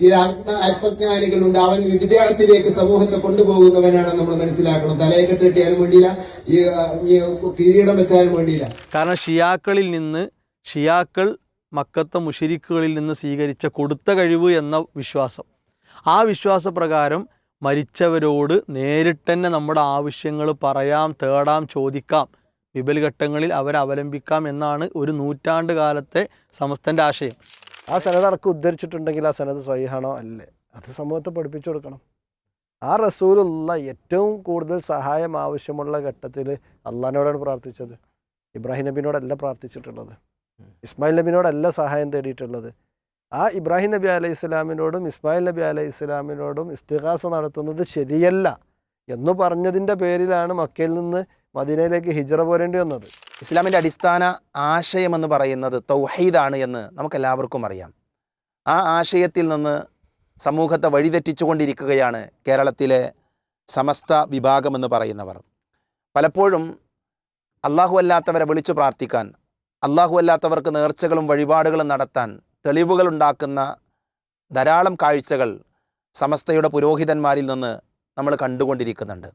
ചില അല്പജ്ഞാനികളുണ്ട്. അവൻ വിദ്യാർത്ഥിയിലേക്ക് സമൂഹത്തെ കൊണ്ടുപോകുന്നവനാണ് നമ്മൾ മനസ്സിലാക്കണം. തലയെ കെട്ടിട്ടിയാലും വേണ്ടിയില്ല. ഈ കിരീടം വെച്ചാലും വേണ്ടിയില്ല. കാരണം ഷിയാക്കളിൽ നിന്ന് ഷിയാക്കൾ മക്കത്ത മുഷിരിക്കുകളിൽ നിന്ന് സ്വീകരിച്ച കൊടുത്ത കഴിവ് എന്ന വിശ്വാസം. ആ വിശ്വാസപ്രകാരം മരിച്ചവരോട് നേരിട്ട് തന്നെ നമ്മുടെ ആവശ്യങ്ങൾ പറയാം തേടാം ചോദിക്കാം. വിപൽ ഘട്ടങ്ങളിൽ അവരെ അവലംബിക്കാം എന്നാണ് ഒരു നൂറ്റാണ്ട് കാലത്തെ സമസ്തന്റെ ആശയം. ആ സനത് അടക്കം ഉദ്ധരിച്ചിട്ടുണ്ടെങ്കിൽ ആ സനത് സ്വൈഹാണോ അല്ലേ. അത് സമൂഹത്തെ പഠിപ്പിച്ചു കൊടുക്കണം. ആ റസൂലുള്ള ഏറ്റവും കൂടുതൽ സഹായം ആവശ്യമുള്ള ഘട്ടത്തിൽ അള്ളഹാനോടാണ് പ്രാർത്ഥിച്ചത്. ഇബ്രാഹിം നബിനോടല്ല പ്രാർത്ഥിച്ചിട്ടുള്ളത്. ഇസ്മായിൽ നബിനോടല്ല സഹായം തേടിയിട്ടുള്ളത്. ആ ഇബ്രാഹിം നബി അലൈഹി ഇസ്ലാമിനോടും ഇസ്മായിൽ നബി അലൈഹി ഇസ്ലാമിനോടും ഇസ്തിഹാസ നടത്തുന്നത് ശരിയല്ല എന്ന് പറഞ്ഞതിന്റെ പേരിലാണ് മക്കയിൽ നിന്ന് മദീനയിലേക്ക് ഹിജറ പോരേണ്ടി വന്നത്. ഇസ്ലാമിന്റെ അടിസ്ഥാന ആശയമെന്ന് പറയുന്നത് തൗഹീദാണ് എന്ന് നമുക്കെല്ലാവർക്കും അറിയാം. ആ ആശയത്തിൽ നിന്ന് സമൂഹത്തെ വഴിതെറ്റിച്ചുകൊണ്ടിരിക്കുകയാണ് കേരളത്തിലെ സമസ്ത വിഭാഗമെന്ന് പറയുന്നവർ. പലപ്പോഴും അള്ളാഹു അല്ലാത്തവരെ വിളിച്ചു പ്രാർത്ഥിക്കാൻ അള്ളാഹു അല്ലാത്തവർക്ക് നേർച്ചകളും വഴിപാടുകളും നടത്താൻ തെളിവുകൾ ഉണ്ടാക്കുന്ന ധാരാളം കാഴ്ചകൾ സമസ്തയുടെ പുരോഹിതന്മാരിൽ നിന്ന് നമ്മൾ കണ്ടുകൊണ്ടിരിക്കുന്നുണ്ട്.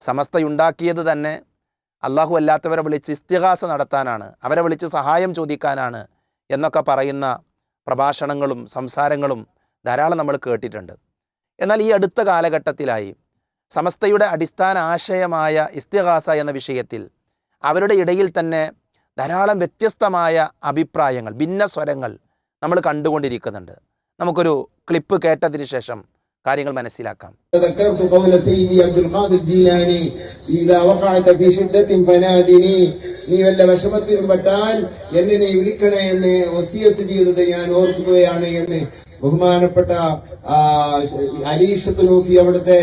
സമസ്തയുണ്ടാക്കിയത് തന്നെ അള്ളാഹു അല്ലാത്തവരെ വിളിച്ച് ഇസ്തിഹാസ നടത്താനാണ് അവരെ വിളിച്ച് സഹായം ചോദിക്കാനാണ് എന്നൊക്കെ പറയുന്ന പ്രഭാഷണങ്ങളും സംസാരങ്ങളും ധാരാളം നമ്മൾ കേട്ടിട്ടുണ്ട്. എന്നാൽ ഈ അടുത്ത കാലഘട്ടത്തിലായി സമസ്തയുടെ അടിസ്ഥാന ആശയമായ ഇസ്തിഹാസ എന്ന വിഷയത്തിൽ അവരുടെ ഇടയിൽ തന്നെ ധാരാളം വ്യത്യസ്തമായ അഭിപ്രായങ്ങൾ ഭിന്ന സ്വരങ്ങൾ നമ്മൾ കണ്ടുകൊണ്ടിരിക്കുന്നുണ്ട്. നമുക്കൊരു ക്ലിപ്പ് കേട്ടതിന് ശേഷം കാര്യങ്ങൾ മനസ്സിലാക്കാം. നീ വല്ല വിഷമത്തിനും പറ്റാൽ എന്നെ വിളിക്കണേ എന്ന് വസിയത്ത് ചെയ്തത് ഞാൻ ഓർക്കുകയാണ് എന്ന് ബഹുമാനപ്പെട്ട അലീഷത്ത് നൂഫി അവിടുത്തെ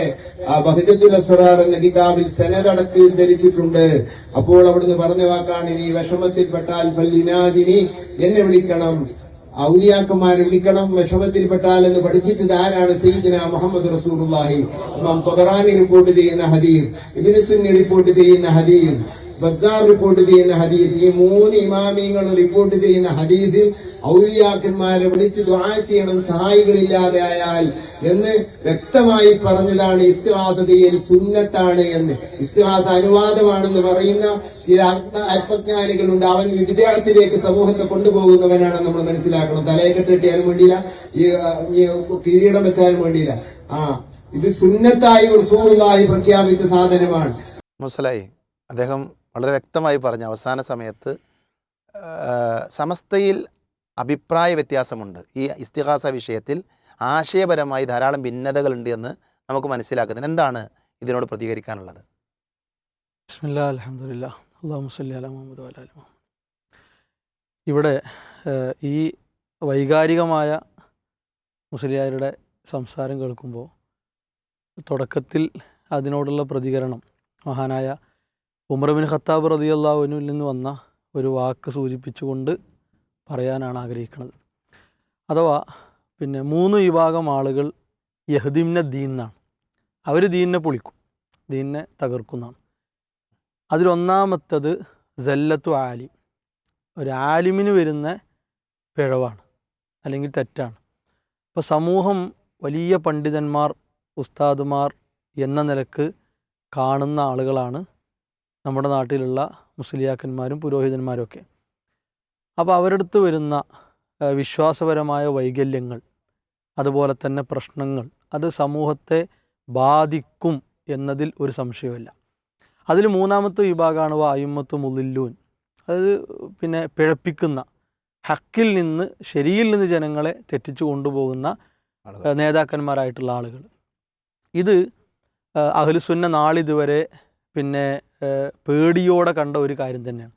ബഹജത്തുൽ അസറാർ എന്ന കിതാബിൽ സെനതടക്ക് ധരിച്ചിട്ടുണ്ട്. അപ്പോൾ അവിടുന്ന് പറഞ്ഞ വാക്കാണ് ഇനി വിഷമത്തിൽപ്പെട്ടാൽ പല്ലിനാദിനി എന്നെ വിളിക്കണം. ഔലിയാക്കന്മാരെ വിളിക്കണം വിഷമത്തിൽപ്പെട്ടാൽ എന്ന് പഠിപ്പിച്ചത് ആരാണ്? സയ്യിദ്ന മുഹമ്മദ് റസൂലുള്ളാഹി. ഇമാം തൊബറാനി റിപ്പോർട്ട് ചെയ്യുന്ന ഹദീർ ഇബിനുസുന്നി റിപ്പോർട്ട് ചെയ്യുന്ന ഹദീർ. ബസാർ റിപ്പോർട്ട് ചെയ്യുന്ന ഹദീസ്. ഈ മൂന്ന് ഇമാമിയങ്ങൾ റിപ്പോർട്ട് ചെയ്യുന്ന ഹദീസിൽ ഔലിയാക്കന്മാരെ വിളിച്ച് ദുആ ചെയ്യണം സഹായികളില്ലാതെ ആയാൽ എന്ന് വ്യക്തമായി പറഞ്ഞതാണ് ഇസ്തിഹാസതയിൽ സുന്നത്താണ് എന്ന്. ഇസ്തിഹാസ അനുവാദമാണെന്ന് പറയുന്ന ചില അല്പജ്ഞാനികളുണ്ട് അവൻ വിദ്യാർത്ഥിയിലേക്ക് സമൂഹത്തെ കൊണ്ടുപോകുന്നവനാണ് നമ്മൾ മനസ്സിലാക്കണം. തലയെ കെട്ടിട്ടിയാലും വേണ്ടിയില്ല ഈ കിരീടം വെച്ചാലും വേണ്ടിയില്ല. ആ ഇത് സുന്നത്തായി റസൂലുള്ളാഹി പ്രഖ്യാപിച്ച സാധനമാണ്. മനസ്സിലായി? അദ്ദേഹം വളരെ വ്യക്തമായി പറഞ്ഞു അവസാന സമയത്ത് സമസ്തയിൽ അഭിപ്രായ വ്യത്യാസമുണ്ട്. ഈ ഇസ്തിഹാസ വിഷയത്തിൽ ആശയപരമായി ധാരാളം ഭിന്നതകളുണ്ട് എന്ന് നമുക്ക് മനസ്സിലാക്കുന്നതിന് എന്താണ് ഇതിനോട് പ്രതികരിക്കാനുള്ളത്? സല്ലി മുഹമ്മദ് ഇവിടെ ഈ വൈകാരികമായ മുസ്ലിയാരുടെ സംസാരം കേൾക്കുമ്പോൾ തുടക്കത്തിൽ അതിനോടുള്ള പ്രതികരണം മഹാനായ ഉമർ ബിൻ ഖത്താബ് റതി അള്ളാഹുവിനിൽ നിന്ന് വന്ന ഒരു വാക്ക് സൂചിപ്പിച്ചുകൊണ്ട് പറയാനാണ് ആഗ്രഹിക്കുന്നത്. അഥവാ പിന്നെ മൂന്ന് വിഭാഗം ആളുകൾ യഹദിമിനെ ദീൻ എന്നാണ്. അവർ ദീനിനെ പൊളിക്കും ദീനിനെ തകർക്കുന്നതാണ് അതിലൊന്നാമത്തത് ജല്ലത്തു ആലിം. ഒരു ആലിമിന് വരുന്ന പിഴവാണ് അല്ലെങ്കിൽ തെറ്റാണ്. അപ്പോൾ സമൂഹം വലിയ പണ്ഡിതന്മാർ ഉസ്താദുമാർ എന്ന നിലയ്ക്ക് കാണുന്ന ആളുകളാണ് നമ്മുടെ നാട്ടിലുള്ള മുസ്ലിയാക്കന്മാരും പുരോഹിതന്മാരും ഒക്കെ. അപ്പോൾ അവരെടുത്ത് വരുന്ന വിശ്വാസപരമായ വൈകല്യങ്ങൾ അതുപോലെ തന്നെ പ്രശ്നങ്ങൾ അത് സമൂഹത്തെ ബാധിക്കും എന്നതിൽ ഒരു സംശയമില്ല അതിൽ മൂന്നാമത്തെ വിഭാഗമാണ് വായുമത്ത് മുലില്ലൂൻ അത് പിന്നെ പിഴപ്പിക്കുന്ന ഹക്കിൽ നിന്ന് ശരിയിൽ നിന്ന് ജനങ്ങളെ തെറ്റിച്ചു കൊണ്ടുപോകുന്ന നേതാക്കന്മാരായിട്ടുള്ള ആളുകൾ. ഇത് അഹ്ലുസുന്ന നാളിതുവരെ പിന്നെ പേടിയോടെ കണ്ട ഒരു കാര്യം തന്നെയാണ്.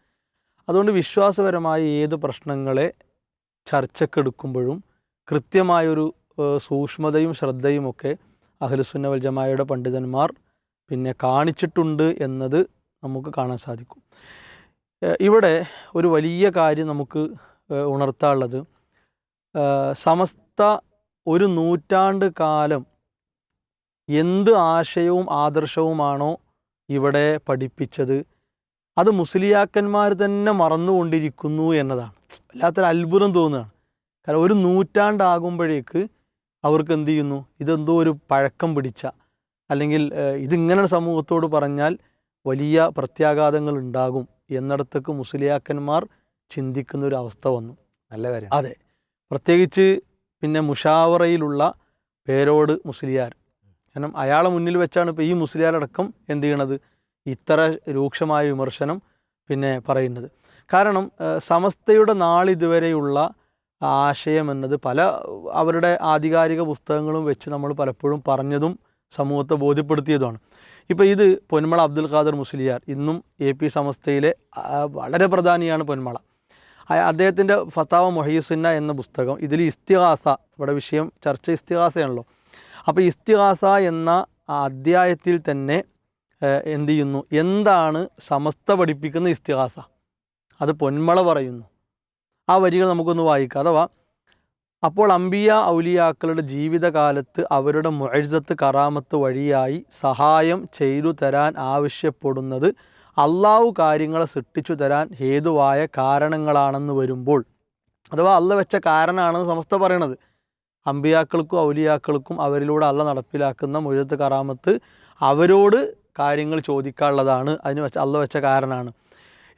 അതുകൊണ്ട് വിശ്വാസപരമായ ഏത് പ്രശ്നങ്ങളെ ചർച്ചക്കെടുക്കുമ്പോഴും കൃത്യമായൊരു സൂക്ഷ്മതയും ശ്രദ്ധയും ഒക്കെ അഹ്ലുസുന്നവൽ ജമായയുടെ പണ്ഡിതന്മാർ പിന്നെ കാണിച്ചിട്ടുണ്ട് എന്നത് നമുക്ക് കാണാൻ സാധിക്കും. ഇവിടെ ഒരു വലിയ കാര്യം നമുക്ക് ഉണർത്താനുള്ളത്. സമസ്ത ഒരു നൂറ്റാണ്ട് കാലം എന്ത് ആശയവും ആദർശവുമാണോ ഇവിടെ പഠിപ്പിച്ചത്. അത് മുസ്ലിയാക്കന്മാർ തന്നെ മറന്നുകൊണ്ടിരിക്കുന്നു എന്നതാണ്. വല്ലാത്തൊരു അത്ഭുതം തോന്നുകയാണ്. കാരണം ഒരു നൂറ്റാണ്ടാകുമ്പോഴേക്ക് അവർക്ക് എന്ത് ചെയ്യുന്നു? ഇതെന്തോ ഒരു പഴക്കം പിടിച്ച അല്ലെങ്കിൽ ഇതിങ്ങനെ സമൂഹത്തോട് പറഞ്ഞാൽ വലിയ പ്രത്യാഘാതങ്ങൾ ഉണ്ടാകും എന്നിടത്തേക്ക് മുസ്ലിയാക്കന്മാർ ചിന്തിക്കുന്ന ഒരു അവസ്ഥ വന്നു. നല്ല കാര്യം. അതെ. പ്രത്യേകിച്ച് പിന്നെ മുഷാവറയിലുള്ള പേരോട് മുസ്ലിയാർ. കാരണം അയാളെ മുന്നിൽ വെച്ചാണ് ഇപ്പോൾ ഈ മുസ്ലിയാരടക്കം എന്ത് ചെയ്യണത്? ഇത്ര രൂക്ഷമായ വിമർശനം പിന്നെ പറയുന്നത്. കാരണം സമസ്തയുടെ നാളിതുവരെയുള്ള ആശയം എന്നത് പല അവരുടെ ആധികാരിക പുസ്തകങ്ങളും വെച്ച് നമ്മൾ പലപ്പോഴും പറഞ്ഞതും സമൂഹത്തെ ബോധ്യപ്പെടുത്തിയതുമാണ്. ഇപ്പോൾ ഇത് പൊന്മള അബ്ദുൽ ഖാദർ മുസ്ലിയാർ ഇന്നും എ പി സമസ്തയിലെ വളരെ പ്രധാനിയാണ് പൊന്മള. അദ്ദേഹത്തിന്റെ ഫത്താവ മൊഹീസുന്ന എന്ന പുസ്തകം ഇതിൽ ഇസ്തിഹാസ ഇവിടെ വിഷയം ചർച്ച ഇസ്തിഹാസയാണല്ലോ. അപ്പോൾ ഇസ്തിഹാസ എന്ന അധ്യായത്തിൽ തന്നെ എന്തു ചെയ്യുന്നു എന്താണ് സമസ്ത പഠിപ്പിക്കുന്ന ഇസ്തിഹാസ അത് പൊന്മള പറയുന്നു. ആ വരികൾ നമുക്കൊന്ന് വായിക്കാം. അഥവാ അപ്പോൾ അംബിയ ഔലിയാക്കളുടെ ജീവിതകാലത്ത് അവരുടെ മുഴസത്ത് കറാമത്ത് വഴിയായി സഹായം ചെയ്തു തരാൻ ആവശ്യപ്പെടുന്നത് അള്ളാഹു കാര്യങ്ങളെ സൃഷ്ടിച്ചു തരാൻ ഹേതുവായ കാരണങ്ങളാണെന്ന് വരുമ്പോൾ അഥവാ അള്ള വെച്ച കാരണമാണെന്ന് സമസ്ത പറയണത്. അമ്പിയാക്കൾക്കും ഔലിയാക്കൾക്കും അവരിലൂടെ അള്ള നടപ്പിലാക്കുന്ന മുഴുവത്ത് കറാമത്ത് അവരോട് കാര്യങ്ങൾ ചോദിക്കാനുള്ളതാണ്. അതിന് വെച്ച അള്ള വെച്ച കാരണമാണ്.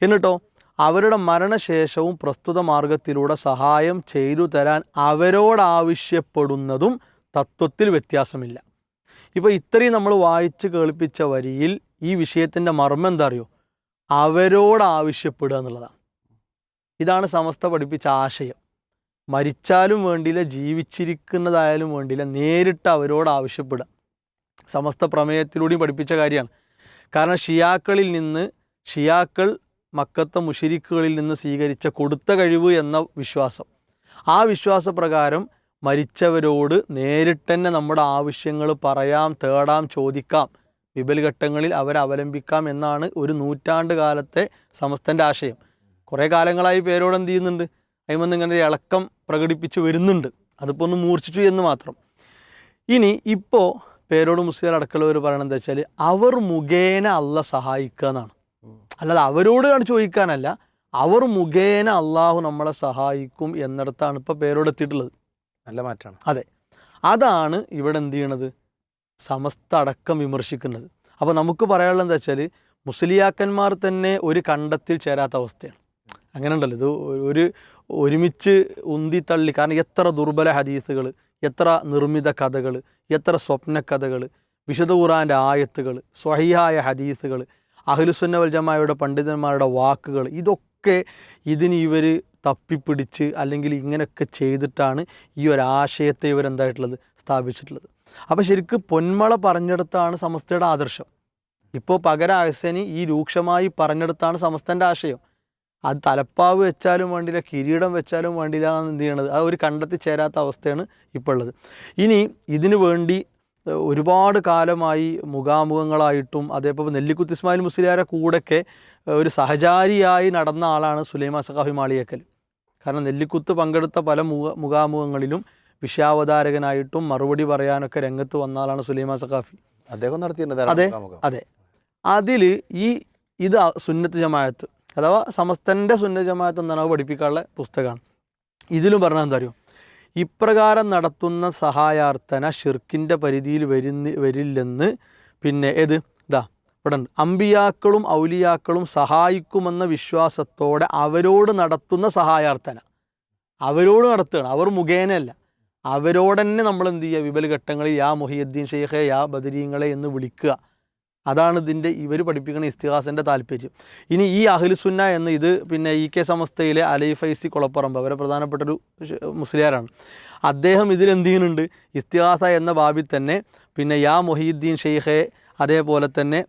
എന്നിട്ടോ അവരുടെ മരണശേഷവും പ്രസ്തുത മാർഗത്തിലൂടെ സഹായം ചെയ്തു തരാൻ അവരോടാവശ്യപ്പെടുന്നതും തത്വത്തിൽ വ്യത്യാസമില്ല. ഇപ്പോൾ ഇത്രയും നമ്മൾ വായിച്ച് കേൾപ്പിച്ച വരിയിൽ ഈ വിഷയത്തിന്റെ മർമ്മം എന്താ അറിയോ? അവരോടാവശ്യപ്പെടുക എന്നുള്ളതാണ്. ഇതാണ് സമസ്ത പഠിപ്പിച്ച ആശയം. മരിച്ചാലും വേണ്ടിയില്ല ജീവിച്ചിരിക്കുന്നതായാലും വേണ്ടിയില്ല നേരിട്ട് അവരോട് ആവശ്യപ്പെടുക. സമസ്ത പ്രമേയത്തിലൂടെയും പഠിപ്പിച്ച കാര്യമാണ്. കാരണം ഷിയാക്കളിൽ നിന്ന് ഷിയാക്കൾ മക്കത്ത മുഷിരിക്കുകളിൽ നിന്ന് സ്വീകരിച്ച കൊടുത്ത കഴിവ് എന്ന വിശ്വാസം. ആ വിശ്വാസപ്രകാരം മരിച്ചവരോട് നേരിട്ട് തന്നെ നമ്മുടെ ആവശ്യങ്ങൾ പറയാം തേടാം ചോദിക്കാം. വിപൽഘട്ടങ്ങളിൽ അവരെ അവലംബിക്കാം എന്നാണ് ഒരു നൂറ്റാണ്ട് കാലത്തെ സമസ്തന്റെ ആശയം. കുറേ കാലങ്ങളായി പേരോട് എന്ത് ചെയ്യുന്നുണ്ട്? അതിമന്ന് ഇങ്ങനെ ഒരു ഇളക്കം പ്രകടിപ്പിച്ച് വരുന്നുണ്ട്. അതിപ്പോൾ ഒന്ന് മൂർച്ഛിച്ചു എന്ന് മാത്രം. ഇനി ഇപ്പോൾ പേരോട് മുസ്ലിം അടക്കമുള്ളവർ പറയണത് എന്താ വെച്ചാൽ അവർ മുഖേന അല്ല സഹായിക്കുക എന്നാണ്. അല്ലാതെ അവരോട് ചോദിക്കാനല്ല അവർ മുഖേന അള്ളാഹു നമ്മളെ സഹായിക്കും എന്നിടത്താണ് ഇപ്പോൾ പേരോട് എത്തിയിട്ടുള്ളത്. നല്ല മാറ്റമാണ്. അതാണ് ഇവിടെ എന്ത് ചെയ്യണത്? സമസ്ത അടക്കം വിമർശിക്കുന്നത്. അപ്പോൾ നമുക്ക് പറയാനുള്ളത് എന്താ വെച്ചാൽ മുസ്ലിയാക്കന്മാർ തന്നെ ഒരു കണ്ടത്തിൽ ചേരാത്ത അവസ്ഥയാണ്. അങ്ങനെ ഉണ്ടല്ലോ ഇത് ഒരു ഒരുമിച്ച് ഉന്തിത്തള്ളി. കാരണം എത്ര ദുർബല ഹദീസുകൾ എത്ര നിർമ്മിത കഥകൾ എത്ര സ്വപ്ന കഥകൾ വിശുദ്ധ ഖുറാന്റെ ആയത്തുകൾ സ്വഹിയായ ഹദീസുകൾ അഹ്ലുസുന്ന വൽ ജമാഅയുടെ പണ്ഡിതന്മാരുടെ വാക്കുകൾ ഇതൊക്കെ ഇതിന് ഇവർ തപ്പിപ്പിടിച്ച് അല്ലെങ്കിൽ ഇങ്ങനെയൊക്കെ ചെയ്തിട്ടാണ് ഈ ഒരു ആശയത്തെ ഇവരെന്തായിട്ടുള്ളത് സ്ഥാപിച്ചിട്ടുള്ളത്. അപ്പോൾ ശരിക്കും പൊന്മള പറഞ്ഞെടുത്താണ് സമസ്തയുടെ ആദർശം. ഇപ്പോൾ പകര ഈ രൂക്ഷമായി പറഞ്ഞെടുത്താണ് സമസ്തന്റെ ആശയം. അത് തലപ്പാവ് വെച്ചാലും വേണ്ടില്ല കിരീടം വെച്ചാലും വേണ്ടില്ല എന്ന് എന്ത് ചെയ്യണത്? അത് ഒരു കണ്ടെത്തി ചേരാത്ത അവസ്ഥയാണ് ഇപ്പോൾ ഉള്ളത്. ഇനി ഇതിനു വേണ്ടി ഒരുപാട് കാലമായി മുഖാമുഖങ്ങളായിട്ടും അതേപോലെ നെല്ലിക്കുത്ത് ഇസ്മായിൽ മുസ്ലിയാരെ കൂടെയൊക്കെ ഒരു സഹചാരിയായി നടന്ന ആളാണ് സുലൈമാ സഖാഫി മാളിയേക്കൽ. കാരണം നെല്ലിക്കുത്ത് പങ്കെടുത്ത പല മുഖ മുഖാമുഖങ്ങളിലും വിഷയാവതാരകനായിട്ടും മറുപടി പറയാനൊക്കെ രംഗത്ത് വന്ന ആളാണ് സുലൈമാ സഖാഫി. അദ്ദേഹം നടത്തിയിട്ടുണ്ട് അതെ. അതെ. അതിൽ ഈ ഇത് സുന്നത്ത് ജമാഅത്ത്. അഥവാ സമസ്തന്റെ സുന്നത്ത് ജമാഅത്ത് പഠിപ്പിക്കാനുള്ള പുസ്തകമാണ്. ഇതിലും പറഞ്ഞാൽ എന്താ അറിയോ? ഇപ്രകാരം നടത്തുന്ന സഹായാർത്ഥന ഷിർക്കിന്റെ പരിധിയിൽ വരുന്ന വരില്ലെന്ന് പിന്നെ ഏത്? ഇതാ ഇവിടെ ഉണ്ട്. അമ്പിയാക്കളും ഔലിയാക്കളും സഹായിക്കുമെന്ന വിശ്വാസത്തോടെ അവരോട് നടത്തുന്ന സഹായാർത്ഥന. അവരോട് നടത്തുകയാണ്. അവർ മുഖേനയല്ല. അവരോടന്നെ നമ്മൾ എന്ത് ചെയ്യുക? വിപൽ ഘട്ടങ്ങളിൽ യാ മൊഹിയുദ്ദീൻ ഷെയ്ഖെ യാ ബദരീങ്ങളെ എന്ന് വിളിക്കുക. അതാണ് ഇതിന്റെ ഇവർ പഠിപ്പിക്കുന്ന ഇസ്തിഹാസിന്റെ താല്പര്യം. ഇനി ഈ അഹ്ലുസുന്ന എന്ന ഇത് പിന്നെ ഇ കെ സമസ്തയിലെ അലൈഫൈസി കുളപ്പറമ്പ് അവരെ പ്രധാനപ്പെട്ടൊരു മുസ്ലിയാരാണ്. അദ്ദേഹം ഇതിലെന്ത് ചെയ്യുന്നുണ്ട്? ഇസ്തിഹാസ എന്ന ബാബിൽ തന്നെ പിന്നെ യാ മൊഹീദ്ദീൻ ഷെയ്ഖെ അതേപോലെ തന്നെ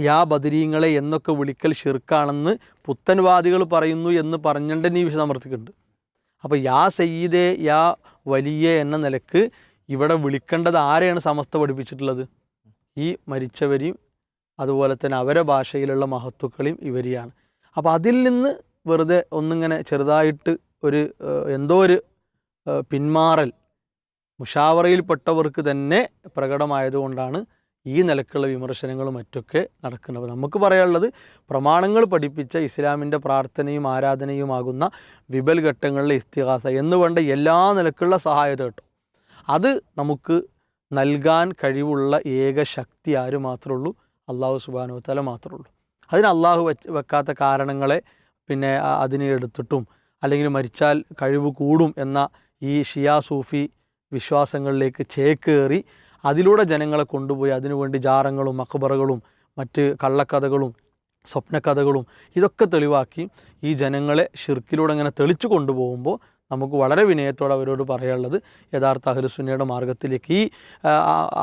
യാ ബദരീങ്ങളെ എന്നൊക്കെ വിളിക്കൽ ഷിർക്കാണെന്ന് പുത്തൻവാദികൾ പറയുന്നു എന്ന് പറഞ്ഞിട്ട് നീ വിശദമർത്തിക്കുന്നുണ്ട് അപ്പോൾ യാ സയ്യിദെ യാ വലിയ എന്ന നിലയ്ക്ക് ഇവിടെ വിളിക്കേണ്ടത് ആരെയാണ് സമസ്ത പഠിപ്പിച്ചിട്ടുള്ളത്? ഈ മരിച്ചവരെയും അതുപോലെ തന്നെ അവരെ ഭാഷയിലുള്ള മഹത്വക്കളെയും ഇവരെയാണ്. അപ്പോൾ അതിൽ നിന്ന് വെറുതെ ഒന്നിങ്ങനെ ചെറുതായിട്ട് ഒരു എന്തോ ഒരു പിന്മാറൽ മുഷാവറയിൽപ്പെട്ടവർക്ക് തന്നെ പ്രകടമായതുകൊണ്ടാണ് ഈ നിലക്കുള്ള വിമർശനങ്ങളും മറ്റൊക്കെ നടക്കുന്നത്. നമുക്ക് പറയാനുള്ളത് പ്രമാണങ്ങൾ പഠിപ്പിച്ച ഇസ്ലാമിന്റെ പ്രാർത്ഥനയും ആരാധനയുമാകുന്ന വിപൽ ഘട്ടങ്ങളിലെ ഇസ്തിഹാസ എന്ന് വേണ്ട എല്ലാ നിലക്കുള്ള സഹായത കിട്ടും. അത് നമുക്ക് നൽകാൻ കഴിവുള്ള ഏക ശക്തി ആര് മാത്രമേ ഉള്ളൂ അള്ളാഹു സുബാനു തല മാത്രമേ ഉള്ളൂ അതിന് അള്ളാഹു വെക്കാത്ത കാരണങ്ങളെ പിന്നെ അതിനെ എടുത്തിട്ടും അല്ലെങ്കിൽ മരിച്ചാൽ കഴിവ് കൂടും എന്ന ഈ ഷിയാ സൂഫി വിശ്വാസങ്ങളിലേക്ക് ചേക്കേറി അതിലൂടെ ജനങ്ങളെ കൊണ്ടുപോയി അതിനുവേണ്ടി ജാറങ്ങളും അക്ബറുകളും മറ്റ് കള്ളക്കഥകളും സ്വപ്നകഥകളും ഇതൊക്കെ തെളിവാക്കി ഈ ജനങ്ങളെ ഷിർക്കിലൂടെ അങ്ങനെ തെളിച്ചു കൊണ്ടുപോകുമ്പോൾ നമുക്ക് വളരെ വിനയത്തോടെ അവരോട് പറയാനുള്ളത്. യഥാർത്ഥ അഹ്ലുസുന്നയുടെ മാർഗത്തിലേക്ക് ഈ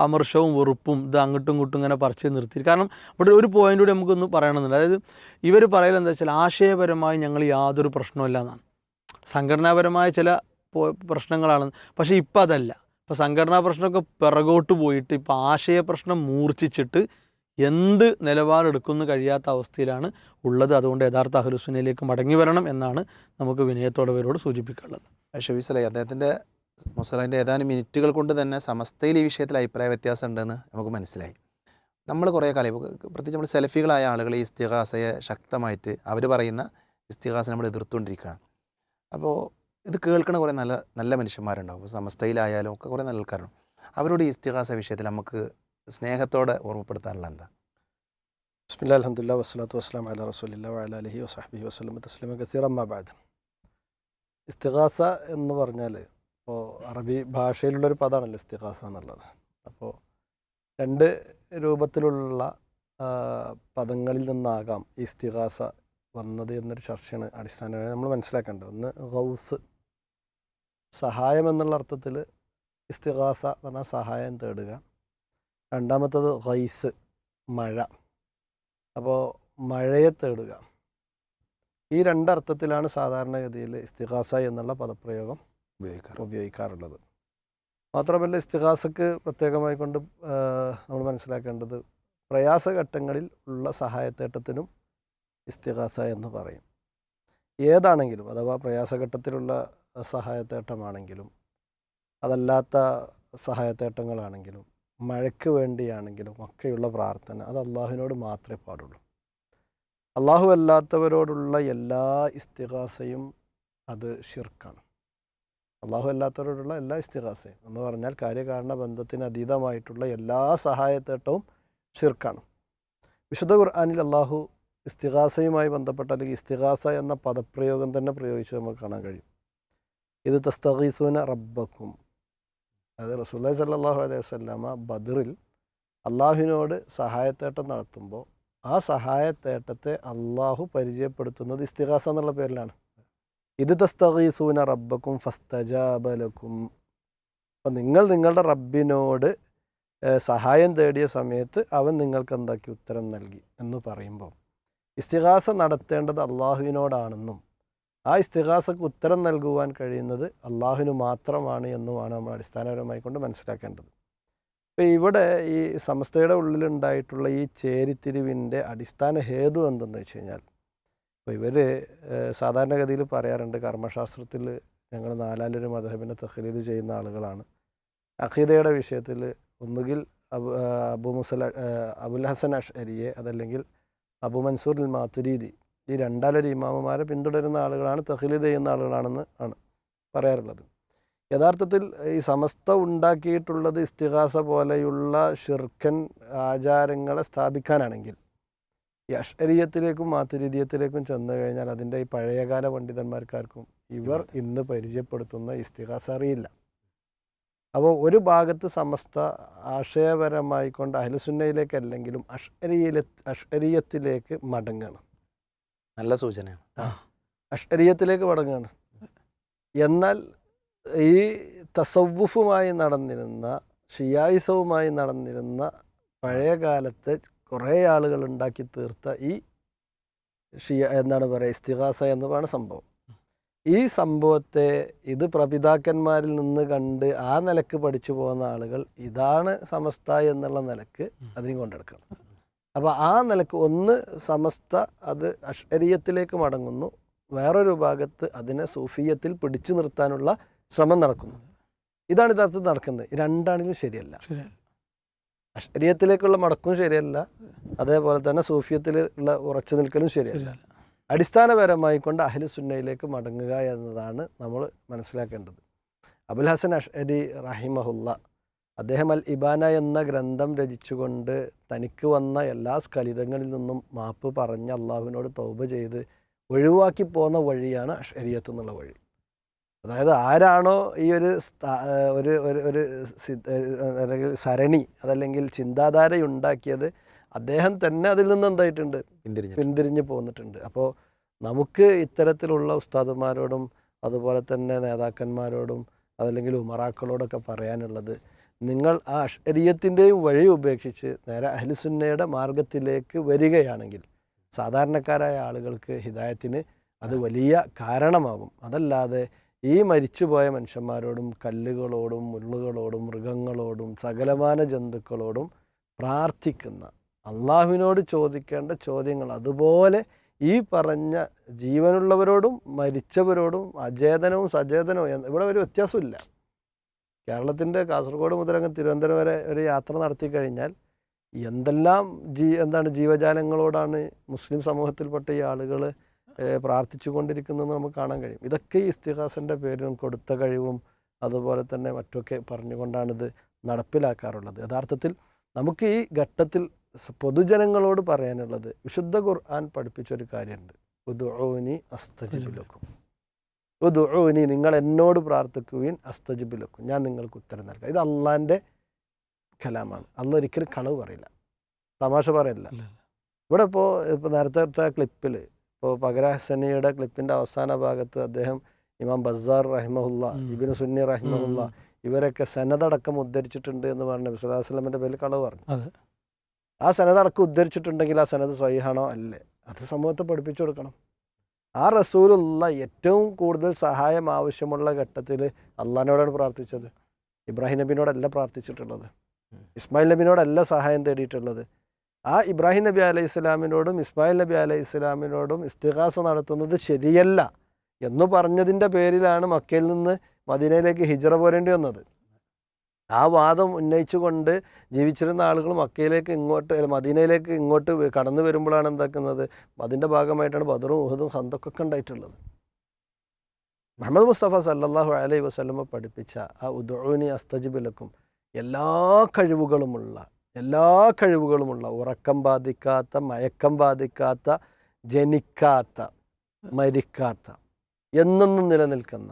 അമർഷവും വെറുപ്പും ഇത് അങ്ങോട്ടും ഇങ്ങോട്ടും ഇങ്ങനെ പറിച്ച് നിർത്തി. കാരണം ഇവിടെ ഒരു പോയിന്റ് കൂടി നമുക്കൊന്ന് പറയണമെന്നുണ്ട് അതായത് ഇവർ പറയുന്നത് എന്താ വെച്ചാൽ ആശയപരമായി ഞങ്ങൾ യാതൊരു പ്രശ്നമില്ല എന്നാണ് സംഘടനാപരമായ ചില പ്രശ്നങ്ങളാണ്. പക്ഷേ ഇപ്പം അതല്ല. ഇപ്പോൾ സംഘടനാ പ്രശ്നമൊക്കെ പിറകോട്ട് പോയിട്ട് ഇപ്പോൾ ആശയ പ്രശ്നം മൂർച്ഛിച്ചിട്ട് എന്ത് നിലപാടെടുക്കുന്നു കഴിയാത്ത അവസ്ഥയിലാണ് ഉള്ളത്. അതുകൊണ്ട് യഥാർത്ഥ അഹ്ലുസുന്നയിലേക്ക് മടങ്ങി വരണം എന്നാണ് നമുക്ക് വിനയത്തോടെ അവരോട് സൂചിപ്പിക്കാനുള്ളത്. ഷഫീസലേ അദ്ദേഹത്തിന്റെ മുസലിന്റെ ഏതാനും മിനിറ്റുകൾ കൊണ്ട് തന്നെ സമസ്തയിൽ ഈ വിഷയത്തിൽ അഭിപ്രായ വ്യത്യാസം ഉണ്ടെന്ന് നമുക്ക് മനസ്സിലായി. നമ്മൾ കുറേ കാലം പ്രത്യേകിച്ച് നമ്മൾ സെൽഫികളായ ആളുകൾ ഈ ഇസ്തിഹാസയെ ശക്തമായിട്ട് അവർ പറയുന്ന ഇസ്തിഹാസ നമ്മൾ എതിർത്തുകൊണ്ടിരിക്കുകയാണ്. അപ്പോൾ ഇത് കേൾക്കുന്ന കുറേ നല്ല നല്ല മനുഷ്യന്മാരുണ്ടാവും. സമസ്തയിലായാലും ഒക്കെ കുറേ നല്ല ആൾക്കാരുണ്ടാവും. അവരോട് ഈ ഇസ്തിഹാസ വിഷയത്തിൽ നമുക്ക് സ്നേഹത്തോടെ ഓർമ്മപ്പെടുത്താനുള്ള എന്താ? ബിസ്മില്ല അലഹമുല്ല വസ്സലാത്തു വസ്സലാം അല റസൂലില്ല വഅല അലഹി വസഹബി വസ്ലം തസ്ലിമ കസീർ അമ്മാബാദ് ഇസ്തിഖാസ എന്ന് പറഞ്ഞാൽ ഇപ്പോൾ അറബി ഭാഷയിലുള്ളൊരു പദമാണല്ലോ ഇസ്തിഖാസ എന്നുള്ളത്. അപ്പോൾ രണ്ട് രൂപത്തിലുള്ള പദങ്ങളിൽ നിന്നാകാം ഈ ഇസ്തിഹാസ വന്നത് എന്നൊരു ചർച്ചയാണ് അടിസ്ഥാനമായി നമ്മൾ മനസ്സിലാക്കേണ്ടത്. ഒന്ന് ഗൗസ്. സഹായം എന്നുള്ള അർത്ഥത്തിൽ ഇസ്തിഹാസ എന്ന് പറഞ്ഞാൽ സഹായം തേടുക. രണ്ടാമത്തത് റൈസ് മഴ. അപ്പോൾ മഴയെ തേടുക. ഈ രണ്ടർത്ഥത്തിലാണ് സാധാരണഗതിയിൽ ഇസ്തിഹാസ എന്നുള്ള പദപ്രയോഗം ഉപയോഗിക്കാറ്. ഉപയോഗിക്കാറുള്ളത്. മാത്രമല്ല ഇസ്തിഹാസക്ക് പ്രത്യേകമായി കൊണ്ട് നമ്മൾ മനസ്സിലാക്കേണ്ടത് പ്രയാസഘട്ടങ്ങളിൽ ഉള്ള സഹായത്തേട്ടത്തിനും ഇസ്തിഹാസ എന്ന് പറയും. ഏതാണെങ്കിലും അഥവാ പ്രയാസഘട്ടത്തിലുള്ള സഹായത്തേട്ടമാണെങ്കിലും അതല്ലാത്ത സഹായത്തേട്ടങ്ങളാണെങ്കിലും മഴയ്ക്ക് വേണ്ടിയാണെങ്കിലും ഒക്കെയുള്ള പ്രാർത്ഥന അത് അള്ളാഹുവിനോട് മാത്രമേ പാടുള്ളൂ. അള്ളാഹു അല്ലാത്തവരോടുള്ള എല്ലാ ഇസ്തിഹാസയും അത് ഷിർക്കാണ് അള്ളാഹു അല്ലാത്തവരോടുള്ള എല്ലാ ഇസ്തിഹാസയും എന്ന് പറഞ്ഞാൽ കാര്യകാരണ ബന്ധത്തിന് അതീതമായിട്ടുള്ള എല്ലാ സഹായത്തേട്ടവും ഷിർക്കാണ് വിശുദ്ധ ഖുർആാനിൽ അള്ളാഹു ഇസ്തിഹാസയുമായി ബന്ധപ്പെട്ട അല്ലെങ്കിൽ ഇസ്തിഹാസ എന്ന പദപ്രയോഗം തന്നെ പ്രയോഗിച്ച് നമുക്ക് കാണാൻ കഴിയും. ഇത് തസ്തഖീസുന റബ്ബക്കും അതായത് റസൂല്ലായി സല്ലാഹു അലൈഹി സ്വല്ലാമ ബദറിൽ അള്ളാഹുവിനോട് സഹായത്തേട്ടം നടത്തുമ്പോൾ ആ സഹായത്തേട്ടത്തെ അള്ളാഹു പരിചയപ്പെടുത്തുന്നത് ഇസ്തിഹാസ എന്നുള്ള പേരിലാണ്. ഇത് തസ്തഖീസൂന റബ്ബക്കും ഫസ്തജാബലക്കും അപ്പം നിങ്ങൾ നിങ്ങളുടെ റബ്ബിനോട് സഹായം തേടിയ സമയത്ത് അവൻ നിങ്ങൾക്ക് എന്താക്കി ഉത്തരം നൽകി എന്ന് പറയുമ്പോൾ ഇസ്തിഹാസ നടത്തേണ്ടത് അള്ളാഹുവിനോടാണെന്നും ആ ഇസ്തിഹാസക്ക് ഉത്തരം നൽകുവാൻ കഴിയുന്നത് അള്ളാഹുവിന് മാത്രമാണ് എന്നുമാണ് നമ്മൾ അടിസ്ഥാനപരമായി കൊണ്ട് മനസ്സിലാക്കേണ്ടത്. അപ്പോൾ ഇവിടെ ഈ സംസ്ഥയുടെ ഉള്ളിലുണ്ടായിട്ടുള്ള ഈ ചേരിത്തിരിവിന്റെ അടിസ്ഥാന ഹേതു എന്തെന്ന് വെച്ച് കഴിഞ്ഞാൽ ഇപ്പോൾ ഇവർ സാധാരണഗതിയിൽ പറയാറുണ്ട് കർമ്മശാസ്ത്രത്തിൽ ഞങ്ങൾ നാലാലൊരു മധഹബിനെ തഖ്ലീദ് ചെയ്യുന്ന ആളുകളാണ്. അഖീദയുടെ വിഷയത്തിൽ ഒന്നുകിൽ അബു അബു മുസല അബുൽ ഹസൻ അഷ് അരിയെ അതല്ലെങ്കിൽ അബു മൻസൂർ അൽ മാത്തുരീദി ഈ രണ്ടാലൊരു ഇമാമുമാരെ പിന്തുടരുന്ന ആളുകളാണ് തഖ്ലീദ് ചെയ്യുന്ന ആളുകളാണെന്ന് ആണ് പറയാറുള്ളത്. യഥാർത്ഥത്തിൽ ഈ സമസ്ത ഉണ്ടാക്കിയിട്ടുള്ളത് ഇസ്തിഹാസ പോലെയുള്ള ഷിർക്കൻ ആചാരങ്ങളെ സ്ഥാപിക്കാനാണെങ്കിൽ ഈ അഷ്രീയത്തിലേക്കും മാതൃരീതിയത്തിലേക്കും ചെന്ന് കഴിഞ്ഞാൽ അതിന്റെ ഈ പഴയകാല പണ്ഡിതന്മാർക്കാർക്കും ഇവർ ഇന്ന് പരിചയപ്പെടുത്തുന്ന ഇസ്തിഹാസ അറിയില്ല. അപ്പോൾ ഒരു ഭാഗത്ത് സമസ്ത ആശയപരമായിക്കൊണ്ട് കൊണ്ട് അഹ്ലുസുന്നയിലേക്ക് അല്ലെങ്കിലും മടങ്ങണം അഷ്അരിയത്തിലേക്ക് മടങ്ങാണ്. നല്ല സൂചനയാണ്. അഷ്ടരീയത്തിലേക്ക് മടങ്ങുകയാണ് എന്നാൽ ഈ തസവുഫുമായി നടന്നിരുന്ന ഷിയായിസവുമായി നടന്നിരുന്ന പഴയ കാലത്തെ കുറേ ആളുകൾ ഉണ്ടാക്കി തീർത്ത ഈ ഷിയ എന്താണ് പറയുക ഇസ്തിഹാസ എന്ന് പറയുന്ന സംഭവം. ഈ സംഭവത്തെ ഇത് പ്രപിതാക്കന്മാരിൽ നിന്ന് കണ്ട് ആ നിലയ്ക്ക് പഠിച്ചു പോകുന്ന ആളുകൾ ഇതാണ് സമസ്ത എന്നുള്ള നിലയ്ക്ക് അതിനെ കൊണ്ടെടുക്കണം. അപ്പോൾ ആ നിലയ്ക്ക് ഒന്ന് സമസ്ത അത് അഷരീയത്തിലേക്ക് മടങ്ങുന്നു. വേറൊരു ഭാഗത്ത് അതിനെ സൂഫിയത്തിൽ പിടിച്ചു നിർത്താനുള്ള ശ്രമം നടക്കുന്നു. ഇതാണ് യഥാർത്ഥത്തിൽ നടക്കുന്നത്. രണ്ടാണെങ്കിലും ശരിയല്ല. അഷ്ടരീയത്തിലേക്കുള്ള അഷരീയത്തിലേക്കുള്ള മടക്കും ശരിയല്ല. അതേപോലെ തന്നെ സൂഫിയത്തിലുള്ള ഉറച്ചു നിൽക്കലും ശരിയല്ല. അടിസ്ഥാനപരമായി കൊണ്ട് അഹ്ലു സുന്നയിലേക്ക് മടങ്ങുക എന്നതാണ് നമ്മൾ മനസ്സിലാക്കേണ്ടത്. അബുൽ ഹസൻ അഷ്അരി റഹിമഹുല്ല അദ്ദേഹം അൽ ഇബാന എന്ന ഗ്രന്ഥം രചിച്ചുകൊണ്ട് തനിക്ക് വന്ന എല്ലാ സ്കലിതങ്ങളിൽ നിന്നും മാപ്പ് പറഞ്ഞ് അള്ളാഹുവിനോട് തൗബ ചെയ്ത് ഒഴിവാക്കി പോകുന്ന വഴിയാണ് ഷരിയത്ത് എന്നുള്ള വഴി. അതായത് ആരാണോ ഈ ഒരു ഒരു ഒരു അല്ലെങ്കിൽ സരണി അതല്ലെങ്കിൽ ചിന്താധാര ഉണ്ടാക്കിയത് അദ്ദേഹം തന്നെ അതിൽ നിന്ന് എന്തായിട്ടുണ്ട്? പിന്തിരിഞ്ഞു പിന്തിരിഞ്ഞ് പോന്നിട്ടുണ്ട്. അപ്പോൾ നമുക്ക് ഇത്തരത്തിലുള്ള ഉസ്താദുമാരോടും അതുപോലെ തന്നെ നേതാക്കന്മാരോടും അതല്ലെങ്കിൽ ഉമറാക്കളോടൊക്കെ പറയാനുള്ളത് നിങ്ങൾ ആ അഷ്കരീയത്തിന്റെയും വഴി ഉപേക്ഷിച്ച് നേരെ അഹ്ലുസുന്നയുടെ മാർഗത്തിലേക്ക് വരികയാണെങ്കിൽ സാധാരണക്കാരായ ആളുകൾക്ക് ഹിദായത്തിന് അത് വലിയ കാരണമാകും. അതല്ലാതെ ഈ മരിച്ചുപോയ മനുഷ്യന്മാരോടും കല്ലുകളോടും മുള്ളുകളോടും മൃഗങ്ങളോടും സകലമാന ജന്തുക്കളോടും പ്രാർത്ഥിക്കുന്ന അള്ളാഹുവിനോട് ചോദിക്കേണ്ട ചോദ്യങ്ങൾ അതുപോലെ ഈ പറഞ്ഞ ജീവനുള്ളവരോടും മരിച്ചവരോടും അചേതനവും സചേതനവും ഇവിടെ ഒരു വ്യത്യാസമില്ല. കേരളത്തിന്റെ കാസർഗോഡ് മുതൽ അങ്ങ് തിരുവനന്തപുരം വരെ ഒരു യാത്ര നടത്തി കഴിഞ്ഞാൽ എന്തെല്ലാം ജീ എന്താണ് ജീവജാലങ്ങളോടാണ് മുസ്ലിം സമൂഹത്തിൽപ്പെട്ട ഈ ആളുകൾ പ്രാർത്ഥിച്ചു കൊണ്ടിരിക്കുന്നതെന്ന് നമുക്ക് കാണാൻ കഴിയും. ഇതൊക്കെ ഈ ഇസ്തിഹാസിന്റെ പേരിലും കൊടുത്ത കഴിവും അതുപോലെ തന്നെ മറ്റൊക്കെ പറഞ്ഞുകൊണ്ടാണിത് നടപ്പിലാക്കാറുള്ളത്. യഥാർത്ഥത്തിൽ നമുക്ക് ഈ ഘട്ടത്തിൽ പൊതുജനങ്ങളോട് പറയാനുള്ളത് വിശുദ്ധ ഖുർആൻ പഠിപ്പിച്ചൊരു കാര്യമുണ്ട്. ഉദുനി അസ്തജിബിലക്കും ഉദുനി നിങ്ങൾ എന്നോട് പ്രാർത്ഥിക്കുകയും അസ്തജിബിലക്കും ഞാൻ നിങ്ങൾക്ക് ഉത്തരം നൽകാം. ഇത് അള്ളാന്റെ കലാമാണ്. അള്ള ഒരിക്കലും കളവ് പറയില്ല. തമാശ പറയില്ല. ഇവിടെ ഇപ്പോൾ ഇപ്പോൾ നേരത്തെ ക്ലിപ്പിൽ ഇപ്പോൾ പകര ഹസനിയുടെ ക്ലിപ്പിന്റെ അവസാന ഭാഗത്ത് അദ്ദേഹം ഇമാം ബസാർ റഹിമഹുല്ല. ഇബിന് സുന്നി റഹിമഹുല്ല ഇവരൊക്കെ സനതടക്കം ഉദ്ധരിച്ചിട്ടുണ്ട് എന്ന് പറഞ്ഞ വിശ്വദാസ്ലമിന്റെ പേരിൽ കളവ് പറഞ്ഞു. ആ സനതടക്കം ഉദ്ധരിച്ചിട്ടുണ്ടെങ്കിൽ ആ സനത് സ്വൈഹാണോ അല്ലേ. അത് സമൂഹത്തെ പഠിപ്പിച്ചു കൊടുക്കണം. ആ റസൂലുള്ള ഏറ്റവും കൂടുതൽ സഹായം ആവശ്യമുള്ള ഘട്ടത്തിൽ അള്ളഹാനോടാണ് പ്രാർത്ഥിച്ചത്. ഇബ്രാഹിം നബിനോടല്ല പ്രാർത്ഥിച്ചിട്ടുള്ളത്. ഇസ്മായിൽ നബിനോടല്ല സഹായം തേടിയിട്ടുള്ളത്. ആ ഇബ്രാഹിം നബി അലൈഹി ഇസ്ലാമിനോടും ഇസ്മായിൽ നബി അലൈഹി ഇസ്ലാമിനോടും ഇസ്തിഹാസ നടത്തുന്നത് ശരിയല്ല എന്ന് പറഞ്ഞതിന്റെ പേരിലാണ് മക്കയിൽ നിന്ന് മദീനയിലേക്ക് ഹിജറ പോരേണ്ടി വന്നത്. ആ വാദം ഉന്നയിച്ചുകൊണ്ട് ജീവിച്ചിരുന്ന ആളുകൾ മക്കയിലേക്ക് ഇങ്ങോട്ട് മദീനയിലേക്ക് ഇങ്ങോട്ട് കടന്നു വരുമ്പോഴാണ് എന്താക്കുന്നത്? അതിന്റെ ഭാഗമായിട്ടാണ് ബദറും ഉഹദും ഹന്തൊക്കെ ഉണ്ടായിട്ടുള്ളത്. മുഹമ്മദ് മുസ്തഫ സല്ലാഹു അലൈ വസ്ലമ പഠിപ്പിച്ച ആ ഉദോനി അസ്തജിബിലക്കും എല്ലാ കഴിവുകളുമുള്ള എല്ലാ കഴിവുകളുമുള്ള ഉറക്കം ബാധിക്കാത്ത മയക്കം ബാധിക്കാത്ത ജനിക്കാത്ത മരിക്കാത്ത എന്നെന്നും നിലനിൽക്കുന്ന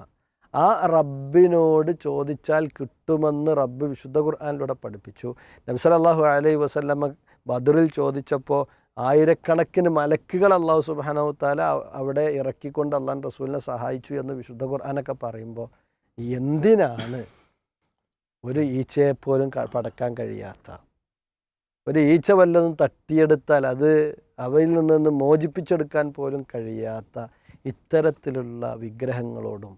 ആ റബ്ബിനോട് ചോദിച്ചാൽ കിട്ടുമെന്ന് റബ്ബ് വിശുദ്ധ ഖുർആാനിലൂടെ പഠിപ്പിച്ചു. നബി സല്ലല്ലാഹു അലൈഹി വസല്ലമ ബദറിൽ ചോദിച്ചപ്പോൾ ആയിരക്കണക്കിന് മലക്കുകൾ അള്ളാഹു സുബ്ഹാനഹു താല അവ- അവിടെ ഇറക്കിക്കൊണ്ട് അള്ളാൻ റസൂലിനെ സഹായിച്ചു എന്ന് വിശുദ്ധ ഖുർആാനൊക്കെ പറയുമ്പോൾ എന്തിനാണ് ഒരു ഈച്ചയെ പോലും പടക്കാൻ കഴിയാത്ത? ഒരു ഈച്ച വല്ലതും തട്ടിയെടുത്താൽ അത് അവയിൽ നിന്ന് മോചിപ്പിച്ചെടുക്കാൻ പോലും കഴിയാത്ത ഇത്തരത്തിലുള്ള വിഗ്രഹങ്ങളോടും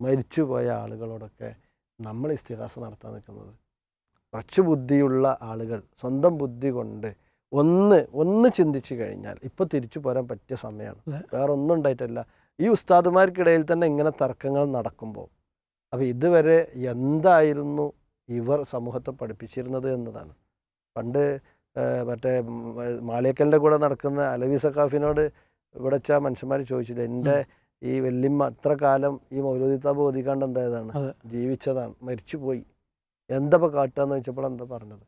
മരിച്ചുപോയ ആളുകളോടൊക്കെ നമ്മൾ ഇസ്തിഹാസ നടത്താൻ നിൽക്കുന്നത്. കുറച്ച് ബുദ്ധിയുള്ള ആളുകൾ സ്വന്തം ബുദ്ധി കൊണ്ട് ഒന്ന് ഒന്ന് ചിന്തിച്ചു കഴിഞ്ഞാൽ ഇപ്പൊ തിരിച്ചു പോരാൻ പറ്റിയ സമയമാണ്. വേറെ ഒന്നും ഉണ്ടായിട്ടില്ല. ഈ ഉസ്താദുമാർക്കിടയിൽ തന്നെ ഇങ്ങനെ തർക്കങ്ങൾ നടക്കുമ്പോൾ അപ്പോൾ ഇതുവരെ എന്തായിരുന്നു ഇവർ സമൂഹത്തെ പഠിപ്പിച്ചിരുന്നത് എന്നതാണ്. പണ്ട് മറ്റേ മാളിയക്കലിന്റെ കൂടെ നടക്കുന്ന അലവി സഖാഫിനോട് ഇവിടെ വെച്ചാൽ മനുഷ്യന്മാർ ചോദിച്ചില്ല എന്റെ ഈ വെല്ലിമ്മ ഇത്ര കാലം ഈ മൗലൂദിത്താബ് ഓതിക്കാണ്ട് എന്തായതാണ്. ജീവിച്ചതാണ്. മരിച്ചുപോയി. എന്തപ്പോൾ കാട്ടുകയെന്ന് വെച്ചപ്പോൾ എന്താ പറഞ്ഞത്?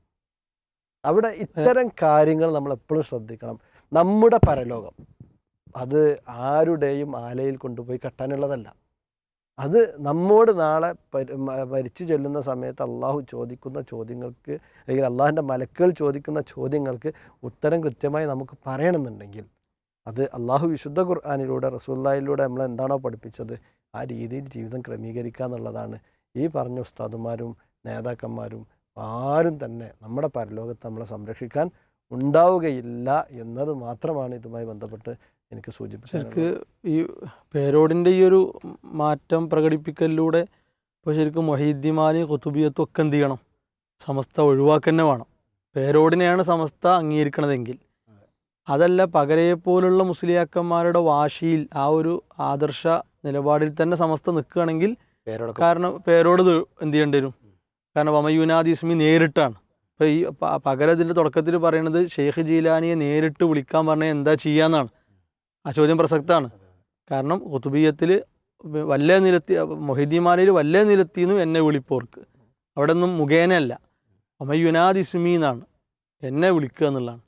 അവിടെ ഇത്തരം കാര്യങ്ങൾ നമ്മൾ എപ്പോഴും ശ്രദ്ധിക്കണം. നമ്മുടെ പരലോകം. അത് ആരുടെയും ആലയിൽ കൊണ്ടുപോയി കെട്ടാനുള്ളതല്ല. അത് നമ്മോട് നാളെ മരിച്ചു ചെല്ലുന്ന സമയത്ത് അള്ളാഹു ചോദിക്കുന്ന ചോദ്യങ്ങൾക്ക് അല്ലെങ്കിൽ അള്ളാഹിന്റെ മലക്കുകൾ ചോദിക്കുന്ന ചോദ്യങ്ങൾക്ക് ഉത്തരം കൃത്യമായി നമുക്ക് പറയണമെന്നുണ്ടെങ്കിൽ അത് അള്ളാഹു വിശുദ്ധ ഖുർആാനിലൂടെ റസൂല്ലായിലൂടെ നമ്മൾ എന്താണോ പഠിപ്പിച്ചത് ആ രീതിയിൽ ജീവിതം ക്രമീകരിക്കുക എന്നുള്ളതാണ്. ഈ പറഞ്ഞ ഉസ്താദുമാരും നേതാക്കന്മാരും ആരും തന്നെ നമ്മുടെ പരലോകത്ത് നമ്മളെ സംരക്ഷിക്കാൻ ഉണ്ടാവുകയില്ല എന്നത് മാത്രമാണ് ഇതുമായി ബന്ധപ്പെട്ട് എനിക്ക് സൂചിപ്പിച്ചത് ശരിക്ക് ഈ പേരോടിന്റെ ഈ ഒരു മാറ്റം പ്രകടിപ്പിക്കലിലൂടെ ഇപ്പോൾ ശരിക്കും മൊഹീദ്ദിമാനി കുത്തുബിയത്തും ഒക്കെ എന്ത് ചെയ്യണം? സമസ്ത ഒഴിവാക്കന്നെ വേണം. പേരോടിനെയാണ് സമസ്ത അംഗീകരിക്കണതെങ്കിൽ. അതല്ല പകരയെപ്പോലുള്ള മുസ്ലിയാക്കന്മാരുടെ വാശിയിൽ ആ ഒരു ആദർശ നിലപാടിൽ തന്നെ സമസ്ത നിൽക്കുകയാണെങ്കിൽ കാരണം പേരോട് എന്ത് ചെയ്യേണ്ടി വരും? കാരണം വമയുനാദിസ്മി നേരിട്ടാണ്. ഇപ്പോൾ ഈ പ- പകരത്തിന്റെ തുടക്കത്തിൽ പറയുന്നത് ഷെയ്ഖ് ജീലാനിയെ നേരിട്ട് വിളിക്കാൻ പറഞ്ഞാൽ എന്താ ചെയ്യാന്നാണ്. ആ ചോദ്യം പ്രസക്തമാണ്. കാരണം കുത്തുബീയത്തിൽ വല്ല നിലത്തി മൊഹിദ്ദിമാലയിൽ വല്ല നിലത്തിന്നും എന്നെ വിളിപ്പോർക്ക്. അവിടെ നിന്നും മുഖേനയല്ല അമയുനാദിസ്മി എന്നാണ്. എന്നെ വിളിക്കുക എന്നുള്ളതാണ്.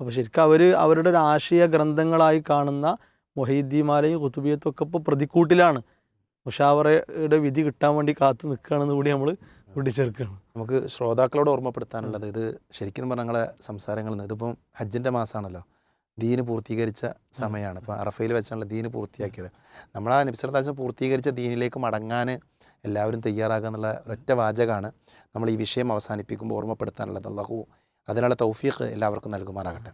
അപ്പോൾ ശരിക്കും അവർ അവരുടെ ഒരു ആശയ ഗ്രന്ഥങ്ങളായി കാണുന്ന മൊഹീദ്ദീമാരെയും കുത്തുബിയത്തും ഒക്കെ ഇപ്പോൾ പ്രതിക്കൂട്ടിലാണ് മുഷാവറയുടെ വിധി കിട്ടാൻ വേണ്ടി കാത്തു നിൽക്കുകയാണെന്ന് കൂടി നമ്മൾ കൂട്ടിച്ചേർക്കുകയാണ്. നമുക്ക് ശ്രോതാക്കളോട് ഓർമ്മപ്പെടുത്താനുള്ളത് ഇത് ശരിക്കും പറഞ്ഞാൽ ഞങ്ങളെ സംസാരങ്ങളിൽ ഇതിപ്പം ഹജ്ജിന്റെ മാസമാണല്ലോ ദീന് പൂർത്തീകരിച്ച സമയമാണ് ഇപ്പോൾ അറഫയിൽ വെച്ചാണല്ലോ ദീന് പൂർത്തിയാക്കിയത്. നമ്മൾ ആ നബ്സർദാസം പൂർത്തീകരിച്ച ദീനിലേക്ക് മടങ്ങാൻ എല്ലാവരും തയ്യാറാകുക എന്നുള്ള ഒറ്റ വാചകമാണ് നമ്മൾ ഈ വിഷയം അവസാനിപ്പിക്കുമ്പോൾ ഓർമ്മപ്പെടുത്താനുള്ളത്. അള്ളാഹു അതിനുള്ള തൗഫീഖ് എല്ലാവർക്കും നൽകുമാറാകട്ടെ.